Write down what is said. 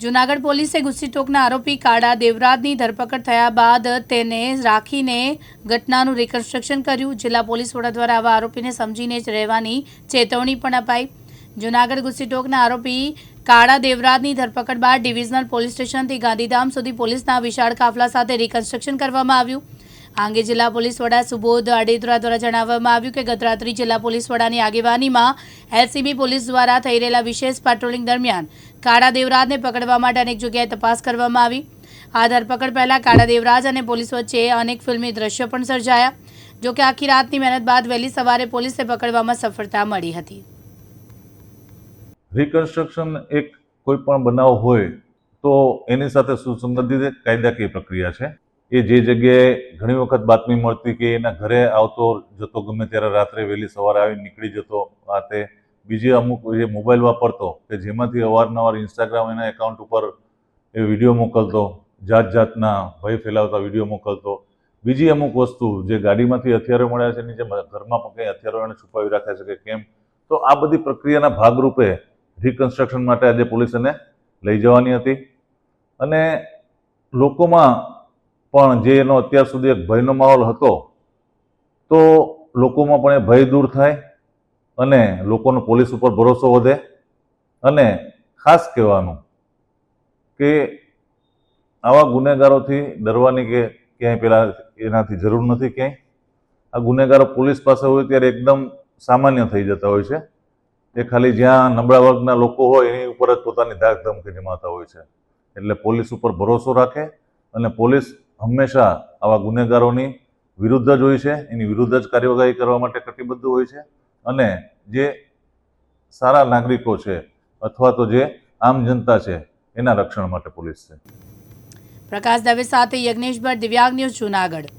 જૂનાગઢ પોલીસે ગુસ્સીટોકના આરોપી કાળા દેવરાજની ધરપકડ થયા બાદ તેને રાખીને ઘટનાનું રિકન્સ્ટ્રક્શન કર્યું. જિલ્લા પોલીસ વડા દ્વારા આવા આરોપીને સમજીને જ રહેવાની ચેતવણી પણ અપાઈ. જૂનાગઢ ગુસ્સીટોકના આરોપી કાળા દેવરાજની ધરપકડ બાદ ડિવિઝનલ પોલીસ સ્ટેશનથી ગાંધીધામ સુધી પોલીસના વિશાળ કાફલા સાથે રિકન્સ્ટ્રક્શન કરવામાં આવ્યું. આ અંગે જિલ્લા પોલીસ વડા સુબોધ અડેદરા દ્વારા જણાવવામાં આવ્યું કે ગતરાત્રી જિલ્લા પોલીસ વડાની આગેવાનીમાં એલસીબી પોલીસ દ્વારા થઈ રહેલા વિશેષ પેટ્રોલિંગ દરમિયાન કાળા દેવરાજને પકડવા માટે અનેક જગ્યાએ તપાસ કરવામાં આવી. આ ધરપકડ પહેલા કાળા દેવરાજ અને પોલીસ વચ્ચે અનેક ફિલ્મી દ્રશ્યો પણ સર્જાયા જોકે આખી રાતની મહેનત બાદ વહેલી સવારે પોલીસને પકડવામાં સફળતા મળી હતી. રિકન્સ્ટ્રક્શન એક કોઈ પણ બનાવ હોય તો એની સાથે સુસંગત કાયદાકીય પ્રક્રિયા છે. એ જે જગ્યાએ ઘણી વખત બાતમી મળતી કે એના ઘરે આવતો જતો ગમે ત્યારે રાત્રે વહેલી સવારે આવી નીકળી જતો, આ તે. બીજી અમુક જે મોબાઈલ વાપરતો, કે જેમાંથી અવારનવાર ઇન્સ્ટાગ્રામ એના એકાઉન્ટ ઉપર એ વીડિયો મોકલતો જાત જાતના ભય ફેલાવતા વીડિયો મોકલતો. બીજી અમુક વસ્તુ જે ગાડીમાંથી હથિયારો મળ્યા છે, એની જે ઘરમાં પણ કંઈ હથિયારો એને છુપાવી રાખે છે કે કેમ? તો આ બધી પ્રક્રિયાના ભાગરૂપે રિકન્સ્ટ્રક્શન માટે આજે પોલીસ એને લઈ જવાની હતી. અને લોકોમાં પણ જે એનો અત્યાર સુધી એક ભયનો માહોલ હતો, તો લોકોમાં પણ એ ભય દૂર થાય અને લોકોનો પોલીસ ઉપર ભરોસો વધે. અને ખાસ કહેવાનું કે આવા ગુનેગારોથી ડરવાની કે ક્યાંય પેલા એનાથી જરૂર નથી ક્યાંય. આ ગુનેગારો પોલીસ પાસે હોય ત્યારે એકદમ સામાન્ય થઈ જતા હોય છે. એ ખાલી જ્યાં નબળા વર્ગના લોકો હોય એની ઉપર જ પોતાની ધાક ધમકી જમાતા હોય છે. એટલે પોલીસ ઉપર ભરોસો રાખે અને પોલીસ હંમેશા આવા ગુનેગારોની વિરુદ્ધ જ હોય છે, એની વિરુદ્ધ જ કાર્યવાહી કરવા માટે કટિબદ્ધ હોય છે અને જે સારા નાગરિકો છે અથવા તો જે આમ જનતા છે, એના રક્ષણ માટે પોલીસ છે. પ્રકાશ દવે સાથે યજ્ઞેશ ભટ્ટ દિવ્યાંગ ન્યૂઝ જૂનાગઢ.